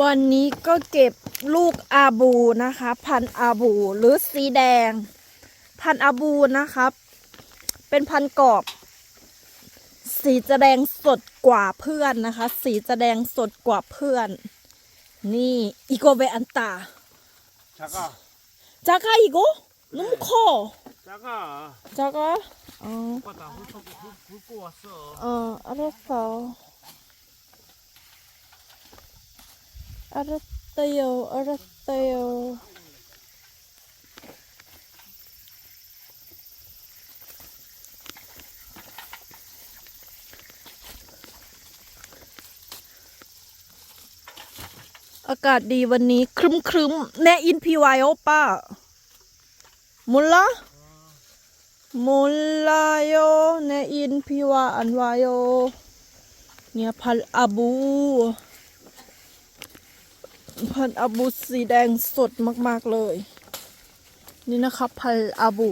วันนี้ก็เก็บลูกอาบูนะคะ พันอาบูหรือสีแดง พันอาบูนะครับ เป็นพันกรอบ สีจะแดงสดกว่าเพื่อนนะคะ สีจะแดงสดกว่าเพื่อน นี่อีโกเบอันตาจากาจากาอีโกนุ่มคอจากาจากรอ๋ออ๋ออะไรเปล่า ไรเตโยอะไรเตโยอากาศดีวันนี้ครึมครึมแนอินพีวายโอป้ามุลละมุลลาโยแนอินพีวาอันวายโยเนี่ยพันอาบู พันอาบูสีแดงสดมาก ๆ เลย นี่นะครับพันอาบู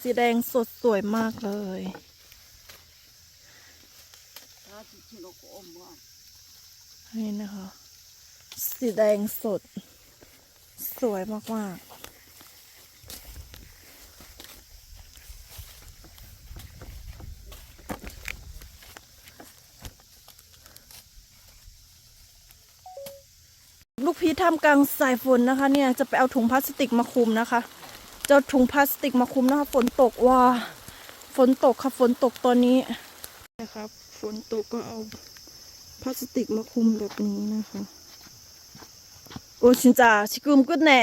สีแดงสดสวยมากเลยนี่นะคะ สีแดงสด สวยมาก ๆ ลูกพีททำกลางสายฝนนะคะ เนี่ยจะไปเอาถุงพลาสติกมาคุมนะคะจะถุงพลาสติกมาคุมนะคะ ฝนตกว่าฝนตกค่ะฝนตกตอนนี้นะครับฝนตกก็เอาพลาสติกมาคุมแบบนี้นะคะ โอ้ชินจ่าชิกุมกุดแน่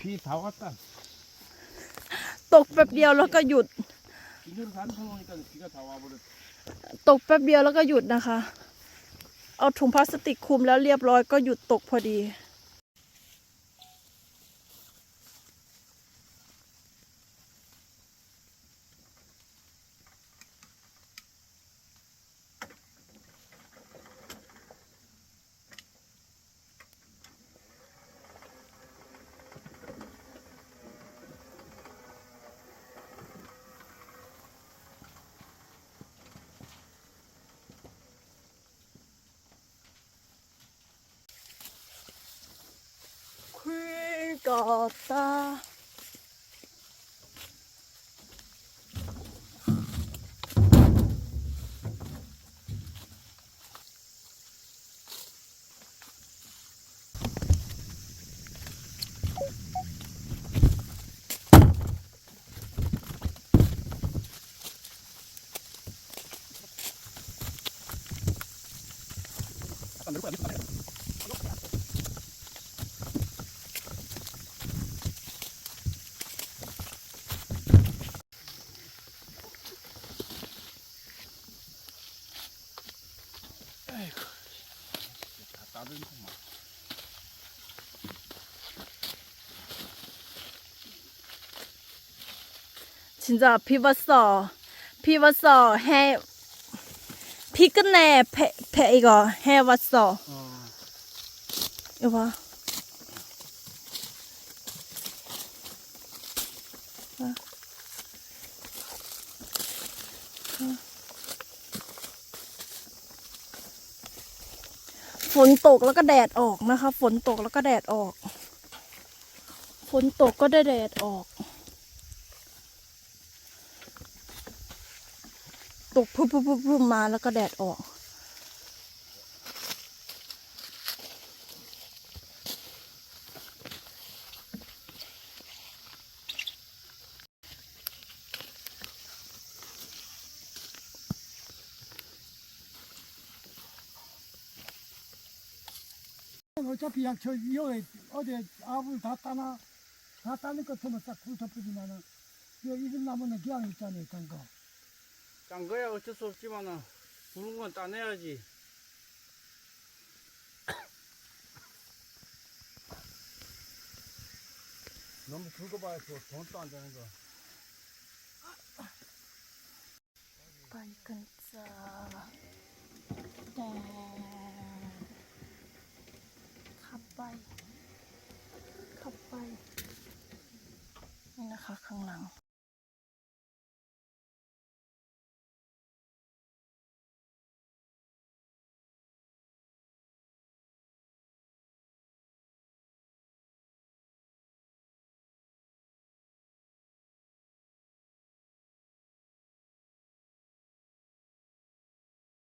พี่สาวก็ตันตกแป๊บเดียวแล้วก็หยุด ตกแป๊บเดียวแล้วก็หยุดนะคะ เอาถุงพลาสติกคลุมแล้วเรียบร้อยก็หยุดตกพอดี 껐다. 안 내려가, 안 내려가. 다 따뜻구만 진짜 비 왔어. 비 왔어. 해. 비 끝내 배, 배 이거 해 왔어. 어 이거 봐. 아. 아. ฝนตกแล้วก็แดดออกนะคะ ฝนตกแล้วก็แดดออก ฝนตกก็ได้แดดออก ตกพุ่มๆๆๆมาแล้วก็แดดออก 어차피 약저 여기 어디 아부를 다 따나 다 따는 것 같으면 싹 훑어뿌리면은 이집 나무는 기왕 있잖아요 딴 거. 짠 거야 어쩔 수 없지만은 부른 건 따내야지 너무 굵어봐야 또 돈도 안 되는 거 빨간자 네.